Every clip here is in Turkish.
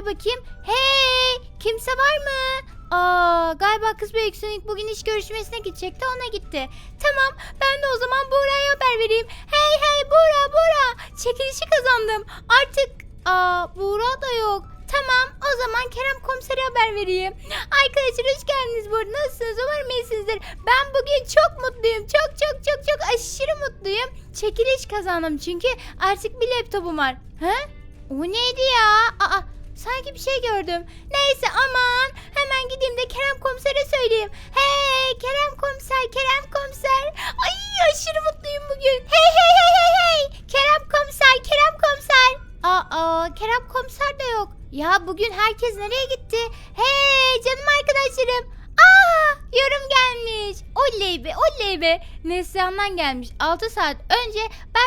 Kata bakayım. Hey kimse var mı? Aa galiba kız büyük Sonic bugün iş görüşmesine gidecekti ona gitti. Tamam ben de o zaman Buğra'ya haber vereyim. Hey hey Buğra Buğra çekilişi kazandım. Artık aa Buğra da yok. Tamam o zaman Kerem komisere haber vereyim. Arkadaşlar hoş geldiniz burada. Nasılsınız? Umarım iyisinizdir. Ben bugün çok mutluyum. Çok çok çok çok aşırı mutluyum. Çekiliş kazandım çünkü artık bir laptopum var. He? O neydi ya? Aa sanki bir şey gördüm. Neyse aman hemen gideyim de Kerem komisere söyleyeyim. Hey Kerem komiser Kerem komiser. Ay aşırı mutluyum bugün. Hey hey hey hey hey. Kerem komiser Kerem komiser. Aa Kerem komiser de yok. Ya bugün herkes nereye gitti? Hey canım arkadaşlarım. Aa yorum gelmiş. Oley be oley be. Neslihan'dan gelmiş. 6 saat önce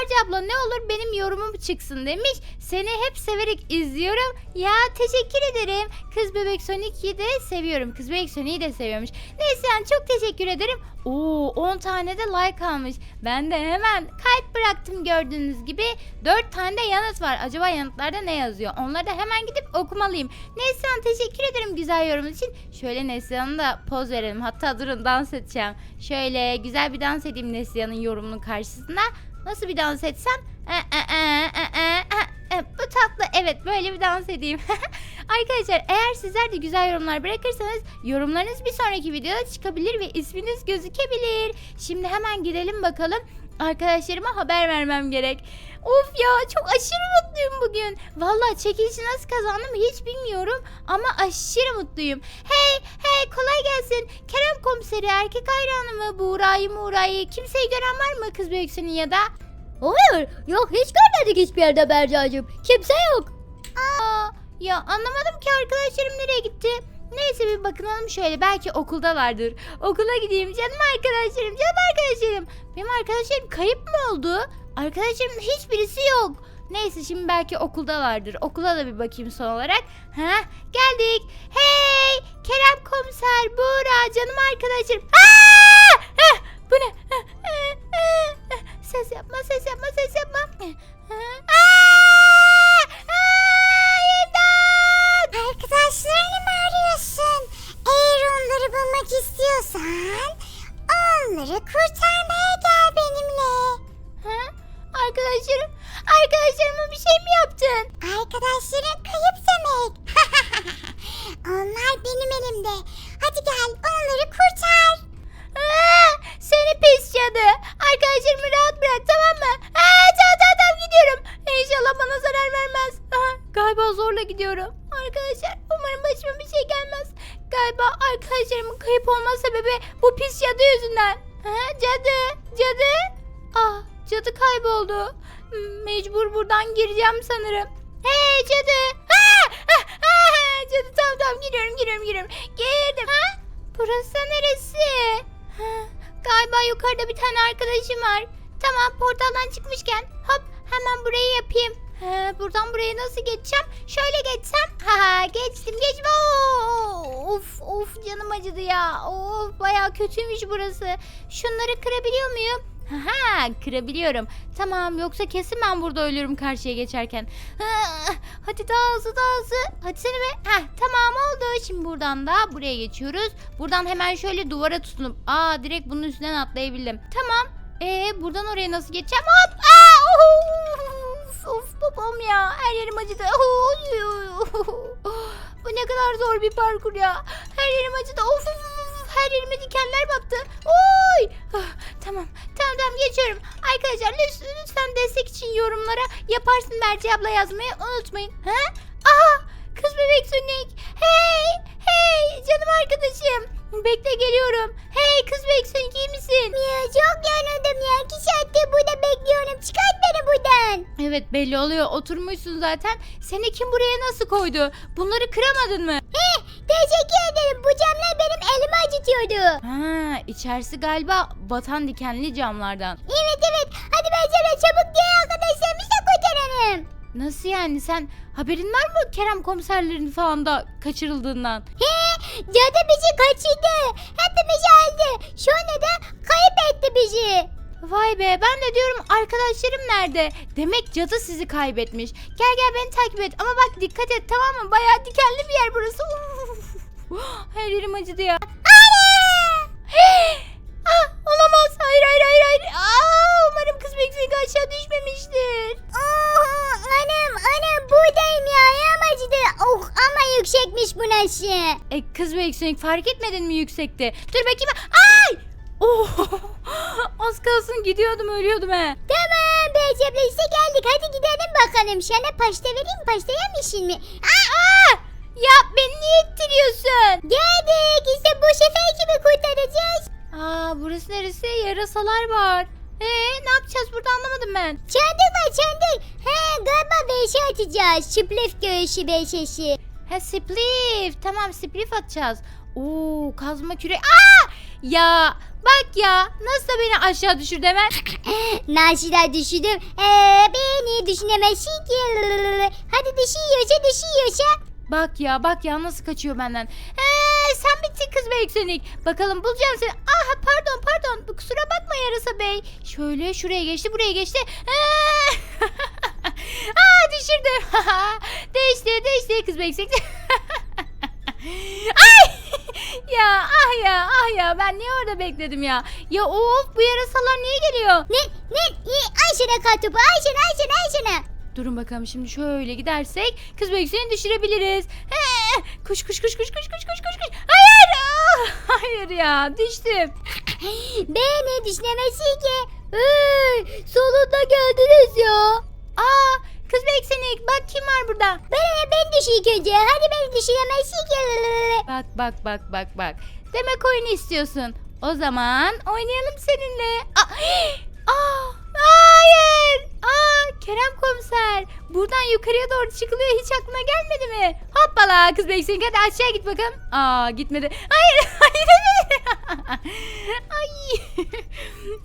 Berce abla ne olur benim yorumum çıksın demiş. Seni hep severek izliyorum. Ya teşekkür ederim. Kız Bebek Sonic'i de seviyorum. Kız Bebek Sonic'i de seviyormuş. Neslihan çok teşekkür ederim. Oo 10 tane de like almış. Ben de hemen kalp bıraktım gördüğünüz gibi. 4 tane de yanıt var. Acaba yanıtlarda ne yazıyor? Onları da hemen gidip okumalıyım. Neslihan teşekkür ederim güzel yorumun için. Şöyle Neslihan'a da poz verelim. Hatta durun dans edeceğim. Şöyle güzel bir dans edeyim Neslihan'ın yorumunun karşısında. Nasıl bir dans etsem? E, e, e, e, e, e, e, Bu tatlı. Evet böyle bir dans edeyim. Arkadaşlar eğer sizler de güzel yorumlar bırakırsanız yorumlarınız bir sonraki videoda çıkabilir ve isminiz gözükebilir. Şimdi hemen gidelim bakalım. Arkadaşlarıma haber vermem gerek. Of ya çok aşırı mutluyum bugün. Valla çekilişi nasıl kazandım hiç bilmiyorum ama aşırı mutluyum. Hey hey kolay gelsin. Kerem komiseri erkek hayranı mı? Buğra'yı Muğra'yı kimseyi gören var mı kız büyüksünün ya da? Hayır yok hiç görmedik hiçbir yerde Bercacığım. Kimse yok. Aa, ya anlamadım ki arkadaşlarım nereye gitti. Neyse bir bakınalım şöyle belki okuldalardır. Okula gideyim canım arkadaşlarım canım arkadaşlarım. Benim arkadaşlarım kayıp mı oldu? Arkadaşlarımın hiçbirisi yok. Neyse şimdi belki okuldalardır. Okula da bir bakayım son olarak. Ha geldik. Hey Kerem komiser Buğra canım arkadaşlarım. Aa! Heh, bu ne? Heh, heh. Ses yapma ses yapma ses yapma. Aa! Aa! İmdat! Arkadaşlarını mı arıyorsun? Eğer onları bulmak istiyorsan onları kurtarmaya gel benimle. Ha? Arkadaşlarım, arkadaşlarıma bir şey mi yaptın? Arkadaşların kayıp demek. Onlar benim elimde. Hadi gel onları kurtar. Seni pis cadı. Arkadaşlarımı rahat bırak tamam mı? Aa, tamam tamam tamam gidiyorum. İnşallah bana zarar vermez. Aha, galiba zorla gidiyorum. Arkadaşlar umarım başıma bir şey gelmez. Galiba arkadaşlarımın kayıp olma sebebi bu pis cadı yüzünden. Ha, cadı, cadı. Ah, cadı kayboldu. Mecbur buradan gireceğim sanırım. Hey cadı. Ha, ha, ha, cadı tamam tamam giriyorum giriyorum giriyorum. Girdim. Ha? Burası neresi? Ha, galiba yukarıda bir tane arkadaşım var. Tamam portaldan çıkmışken hop hemen burayı yapayım. Ha, buradan buraya nasıl geçeceğim? Şöyle geçsem. Ha geçtim. Oo, Of of canım acıdı ya. Of bayağı kötüymüş burası. Şunları kırabiliyor muyum? Ha kırabiliyorum. Tamam yoksa kesin ben burada ölürüm karşıya geçerken. Ha, hadi daha hızlı daha hızlı. Hadi seni be. Heh, tamam oldu. Şimdi buradan da buraya geçiyoruz. Buradan hemen şöyle duvara tutunup. Aa direkt bunun üstünden atlayabildim. Tamam. Ee buradan oraya nasıl geçeceğim? Hop. Aa, of, of babam ya. Her yerim acıdı. Bu ne kadar zor bir parkur ya. Her yerim acıdı. Of of of. Her yerime dikenler battı. Oy. Tamam. Tamam tamam geçiyorum. Arkadaşlar lütfen, lütfen destek için yorumlara yaparsın Berce abla yazmayı unutmayın. Ha? Aha kız bebek Sonic. Hey hey canım arkadaşım. Bekle geliyorum. Hey kız bebek Sonic iyi misin? Ya çok yanıldım ya. İki saattir burada bekliyorum. Çıkart beni buradan. Evet belli oluyor oturmuşsun zaten. Seni kim buraya nasıl koydu? Bunları kıramadın mı? He, teşekkür ederim. Bu camlar benim elimi acıtıyordu. Ha içerisi galiba batan dikenli camlardan. Evet evet. Hadi ben sana çabuk diğer arkadaşlarımızı da kurtaralım. Nasıl yani sen haberin var mı Kerem komiserlerin falan da kaçırıldığından? He, cadı bizi kaçırdı. Hepimizi aldı. Sonra da kayıp etti bizi. Vay be ben de diyorum arkadaşlarım nerede? Demek cadı sizi kaybetmiş. Gel gel beni takip et ama bak dikkat et tamam mı? Bayağı dikenli bir yer burası. Uf. Her yerim acıdı ya. ah, olamaz. Hayır hayır hayır hayır. Aa, umarım kız bekleyin aşağı düşmemiştir. Oh, anam anam buradayım ya ayağım acıdı. Oh ama nasıl? E, kız bekleyin fark etmedin mi yüksekte? Dur bakayım. Ay! Oh, az kalsın gidiyordum ölüyordum he. Tamam Beyzem'le işte geldik hadi gidelim bakalım. Sana pasta vereyim mi pasta yemişsin mi? Aa! Ya beni niye ittiriyorsun? Geldik işte bu sefer kimi kurtaracağız? Aa burası neresi? Yarasalar var. Ee ne yapacağız burada anlamadım ben. Çandık var çandık. He galiba beşe atacağız. Çıplak göğüsü beşesi. Ha spliff. Tamam spliff atacağız. Oo kazma küre. Aa! Ya bak ya nasıl da beni aşağı düşürdü hemen. Nasıl düşündüm? Ee, beni düşünemezsin ki. Hadi düşüyorsa düşüyorsa. Bak ya bak ya nasıl kaçıyor benden. Ee, sen bittin kız be yükselik. Bakalım bulacağım seni. Aha pardon pardon kusura bakma yarasa bey. Şöyle şuraya geçti buraya geçti. Ee, Aa düşürdüm. değişti değişti kız be yükselik. Ay! ya ah ya ah ya ben niye orada bekledim ya? Ya of bu yarasalar niye geliyor? Ne ne ne Ayşe'ne kal topu Ayşe'ne Ayşe'ne Ayşe'ne. Durun bakalım şimdi şöyle gidersek kız büyükseni düşürebiliriz. He, kuş kuş kuş kuş kuş kuş kuş kuş kuş. Hayır! Ah, hayır ya düştüm. Beni düşünemezsin ki. Hey, sonunda geldiniz ya. Aa kız büyüksenik bak kim var burada? Ben ben düş ilk önce. Hadi beni düşünemezsin ki. Bak bak bak bak bak. Demek oyunu istiyorsun. O zaman oynayalım seninle. Aa, aa, hayır. Aa, Kerem komiser. Buradan yukarıya doğru çıkılıyor. Hiç aklına gelmedi mi? Hoppala kız beksin. Hadi aşağı git bakalım. Aa gitmedi. Hayır. Hayır. Ay.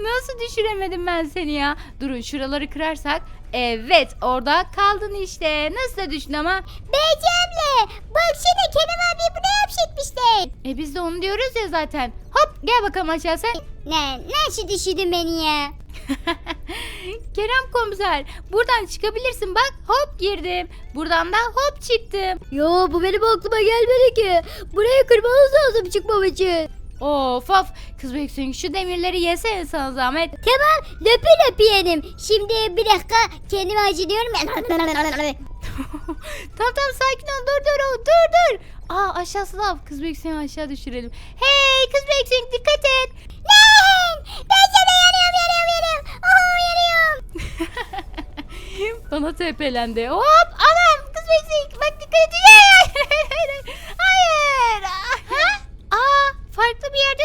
Nasıl düşüremedim ben seni ya? Durun şuraları kırarsak. Evet orada kaldın işte. Nasıl düştün ama? Beycemle. Baksana Kerem abi bu ne yapıştırmışlar. E biz de onu diyoruz ya zaten. Hop gel bakalım aşağı sen. Ne nasıl düşürdün beni ya? Kerem komiser buradan çıkabilirsin bak hop girdim. Buradan da hop çıktım. Ya bu benim aklıma gelmedi ki. Burayı kırmanız lazım çıkmam için. Of of kız büyüksün şu demirleri yesene sana zahmet. Tamam löpü löpü yedim. Şimdi bir dakika kendimi acılıyorum. tamam tamam sakin ol dur dur dur dur. Aa aşağısı lav kız büyüksün aşağı düşürelim. Hey kız büyüksün dikkat et. Lan! Beycemle yanıyorum yanıyorum yanıyorum. Oh yanıyorum. Bana tepelendi. Hop anam kız büyüksün bak dikkat et. Hayır. Ha? Aa farklı bir yerde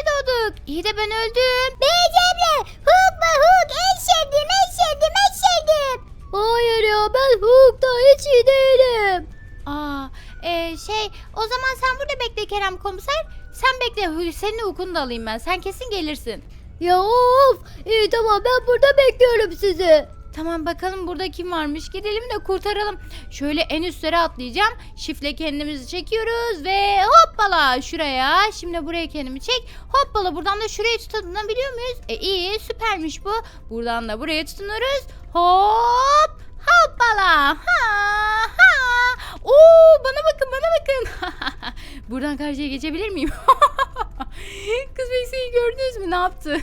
ben öldüm. Beycemle hook mu hook en sevdiğim en sevdiğim en sevdiğim. Hayır ya ben Hulk'ta hiç iyi değilim. Aa, e, şey o zaman sen burada bekle Kerem komiser. Sen bekle senin ukunu da alayım ben. Sen kesin gelirsin. Ya of. İyi tamam ben burada bekliyorum sizi. Tamam bakalım burada kim varmış. Gidelim de kurtaralım. Şöyle en üstlere atlayacağım. Şifle kendimizi çekiyoruz ve hoppala şuraya. Şimdi buraya kendimi çek. Hoppala buradan da şuraya tutunabiliyor muyuz? E iyi süpermiş bu. Buradan da buraya tutunuruz. Hop hoppala. Ha ha. Oo bana bakın bana bakın. buradan karşıya geçebilir miyim? Kız Beyse'yi gördünüz mü ne yaptı?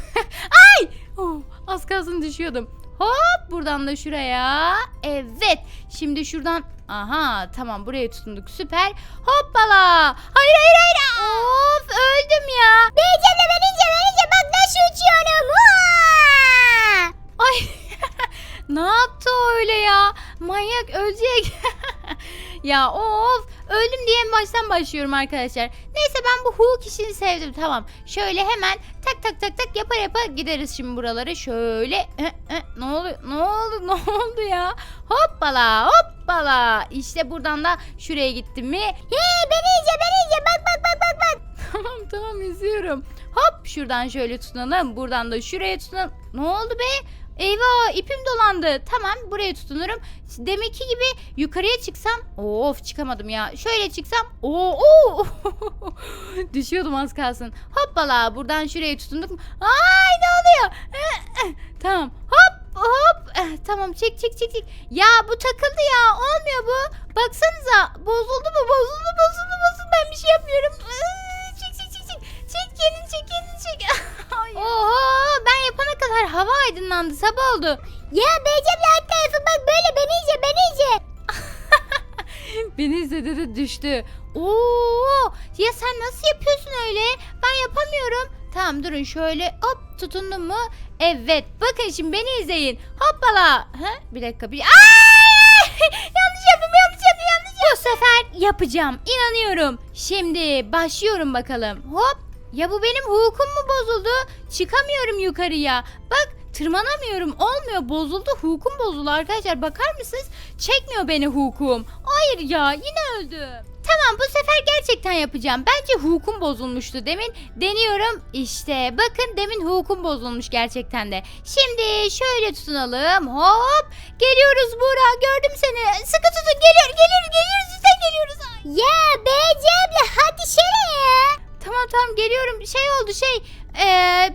Ay! Oh, az kalsın düşüyordum. Hop buradan da şuraya. Evet. Şimdi şuradan. Aha tamam buraya tutunduk süper. Hoppala. Hayır hayır hayır. Of öldüm ya. Beycemle benince benince bak nasıl uçuyorum. Ay ne yaptı öyle ya? Manyak ölecek. ya of öldüm diye baştan başlıyorum arkadaşlar. Neyse ben bu Hulk işini sevdim tamam. Şöyle hemen tak tak tak tak yapar yapar gideriz şimdi buraları. Şöyle e, e, ne oluyor ne oldu ne oldu ya? Hoppala hoppala. İşte buradan da şuraya gittim mi? Hey benince benince bak bak bak bak bak. Tamam tamam izliyorum. Hop şuradan şöyle tutunalım. Buradan da şuraya tutunalım. Ne oldu be? Eyvah ipim dolandı. Tamam buraya tutunurum. Demek ki gibi yukarıya çıksam. Of çıkamadım ya. Şöyle çıksam. Oo, oo. Düşüyordum az kalsın. Hoppala buradan şuraya tutunduk. Ay ne oluyor? Tamam. Hop hop. Eh, tamam çek çek çek çek. Ya bu takıldı ya. Olmuyor bu. Baksanıza. Düştü. Oo! Ya sen nasıl yapıyorsun öyle? Ben yapamıyorum. Tamam durun şöyle hop tutundum mu? Evet. Bakın şimdi beni izleyin. Hoppala. Ha? Bir dakika bir. Yanlış yaptım yanlış yaptım yanlış yaptım. Bu sefer yapacağım. İnanıyorum. Şimdi başlıyorum bakalım. Hop. Ya bu benim hukukum mu bozuldu? Çıkamıyorum yukarıya. Bak tırmanamıyorum. Olmuyor. Bozuldu. Hukum bozuldu arkadaşlar. Bakar mısınız? Çekmiyor beni hukum. Hayır ya yine öldüm. Tamam bu sefer gerçekten yapacağım. Bence hukum bozulmuştu demin. Deniyorum. İşte bakın demin hukum bozulmuş gerçekten de. Şimdi şöyle tutunalım. Hop. Geliyoruz Buğra. Gördüm seni. Sıkı tutun. Geliyor. Geliyoruz. Geliyoruz. Üstten geliyoruz. Ya Beyci abla hadi şöyle ya. Tamam tamam geliyorum. Şey oldu şey.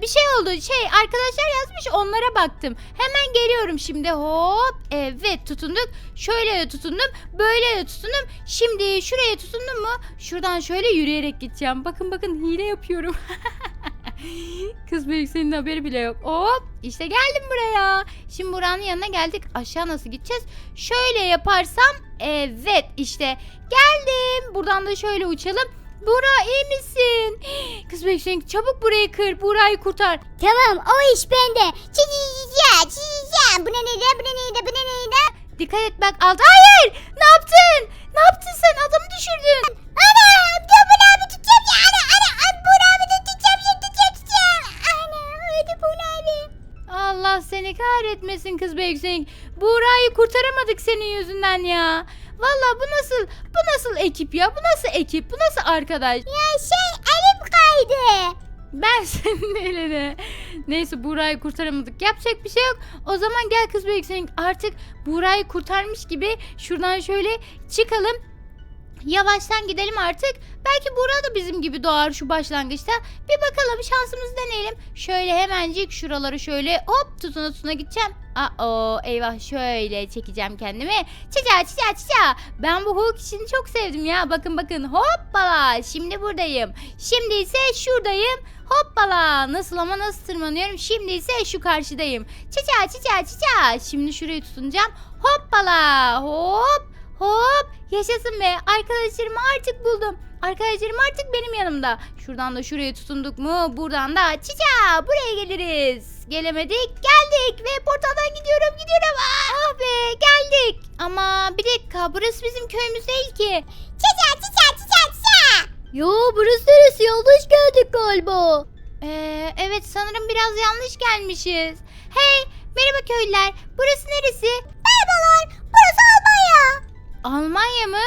Bir şey oldu. Şey arkadaşlar yazmış onlara baktım. Hemen geliyorum şimdi. Hop. Evet tutunduk. Şöyle de tutundum. Böyle de tutundum. Şimdi şuraya tutundum mu? Şuradan şöyle yürüyerek gideceğim. Bakın bakın hile yapıyorum. Kız büyük senin haberi bile yok. Hop işte geldim buraya. Şimdi buranın yanına geldik. Aşağı nasıl gideceğiz? Şöyle yaparsam evet işte geldim. Buradan da şöyle uçalım. Buğra iyi misin? Kız büyük çabuk burayı kır. Buğra'yı kurtar. Tamam o iş bende. Çiçiğica çiçiğica. Bu ne neydi bu ne neydi bu ne neydi? Dikkat et bak aldı. Hayır! Ne yaptın? Ne yaptın sen? Adamı düşürdün. Ana dur bu ne abi tutacağım ya ana ana ana bu ne abi tutacağım şimdi tutacağım tutacağım. Ana öldü bu ne abi. Allah seni kahretmesin kız büyük Buğra'yı kurtaramadık senin yüzünden ya. Valla bu nasıl bu nasıl ekip ya? Bu nasıl ekip? Bu nasıl arkadaş? Ya şey elim kaydı. Ben senin eline. Neyse Buğra'yı kurtaramadık. Yapacak bir şey yok. O zaman gel kız büyük artık Buğra'yı kurtarmış gibi şuradan şöyle çıkalım. Yavaştan gidelim artık. Belki Buğra da bizim gibi doğar şu başlangıçta. Bir bakalım şansımızı deneyelim. Şöyle hemencik şuraları şöyle hop tutuna tutuna gideceğim. Aa eyvah şöyle çekeceğim kendimi. Çiça çiça çiça. Ben bu hook işini çok sevdim ya. Bakın bakın hoppala. Şimdi buradayım. Şimdi ise şuradayım. Hoppala. Nasıl ama nasıl tırmanıyorum. Şimdi ise şu karşıdayım. Çiça çiça çiça. Şimdi şurayı tutunacağım. Hoppala. Hop. Hop. Yaşasın be. Arkadaşlarımı artık buldum. Arkadaşlarım artık benim yanımda. Şuradan da şuraya tutunduk mu? Buradan da çiça buraya geliriz. Gelemedik. Geldik ve portaldan gidiyorum gidiyorum. Ah be geldik. Ama bir dakika burası bizim köyümüz değil ki. Çiçeği çiçeği çiçeği çiçeği. Yo burası neresi yanlış geldik galiba. Ee, evet sanırım biraz yanlış gelmişiz. Hey merhaba köylüler. Burası neresi? Merhabalar Almanya. Mı?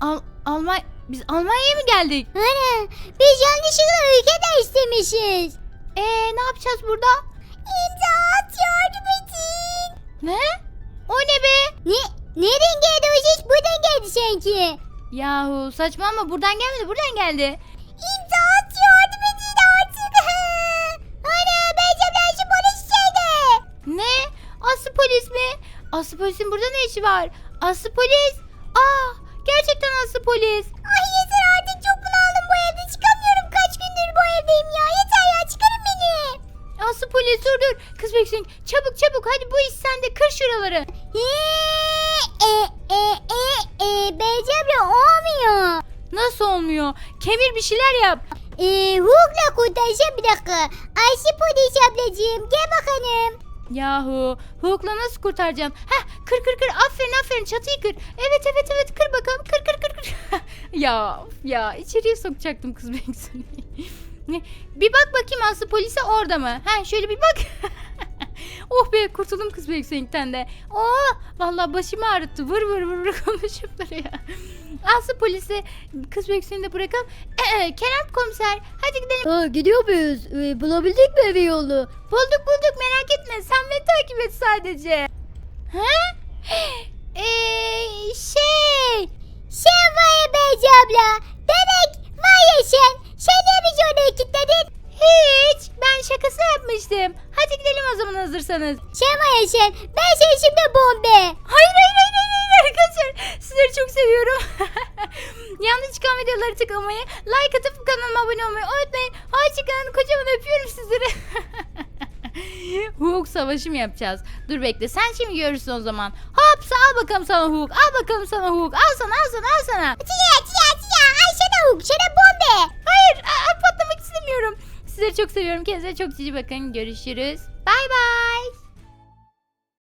Al Almanya biz Almanya'ya mı geldik? Ana biz yanlışlıkla ülke değiştirmişiz. Ee ne yapacağız burada? İmdat yardım edin. Ne? O ne be? Ne? Nereden geldi o ses? Buradan geldi sanki. Yahu saçma ama buradan gelmedi buradan geldi. İmdat yardım edin artık. Ana bence ben şu polis şeyde. Ne? Aslı polis mi? Aslı polisin burada ne işi var? Aslı polis. Aa gerçekten Aslı polis. Ay yeter artık çok bunaldım bu evde çıkamıyorum. Kaç gündür bu evdeyim ya. Yeter ya çıkarın beni. Aslı polis dur dur. Kız bekleyin. Çabuk çabuk hadi bu iş sende kır şuraları. E e e e Beyci abla olmuyor. Nasıl olmuyor? Kemir bir şeyler yap. Eee hukla kurtaracağım bir dakika. Ayşe polis ablacığım gel bakalım. Yahu Hook'la nasıl kurtaracaksın? Heh kır kır kır aferin aferin çatıyı kır. Evet evet evet kır bakalım kır kır kır kır. ya ya içeriye sokacaktım kız. Ne? Bir bak bakayım Aslı polise orada mı? Ha şöyle bir bak. oh be kurtuldum kız Beksun'dan de. Oh vallahi başımı ağrıttı. Vır vır vır vır konuşup duruyor. Aslı polisi kız Beksun'u da bırakalım. Ee, Kerem komiser hadi gidelim. Ha gidiyor muyuz? Ee, bulabildik mi evi yolu? Bulduk bulduk merak etme sen beni takip et sadece. Ha? Eee şey. Sen var ya Beyci abla. Demek var ya sen. Sen de mi oraya kilitledin? Hiç ben şakası yapmıştım. Hadi gidelim o zaman hazırsanız. Var ya sen. Ben seni şimdi bombe. Hayır hayır hayır hayır, hayır arkadaşlar. Sizleri çok seviyorum. Yanlış çıkan videoları tıklamayı, like atıp kanalıma abone olmayı unutmayın. Hoşçakalın. Kocaman öpüyorum sizleri. Hulk savaşı mı yapacağız? Dur bekle sen şimdi görürsün o zaman. Hop al bakalım sana Hulk. Al bakalım sana Hulk. Al sana al sana al sana. Tia tia tia. Ay sana huk sana Sizleri çok seviyorum. Kendinize çok cici bakın. Görüşürüz. Bay bay.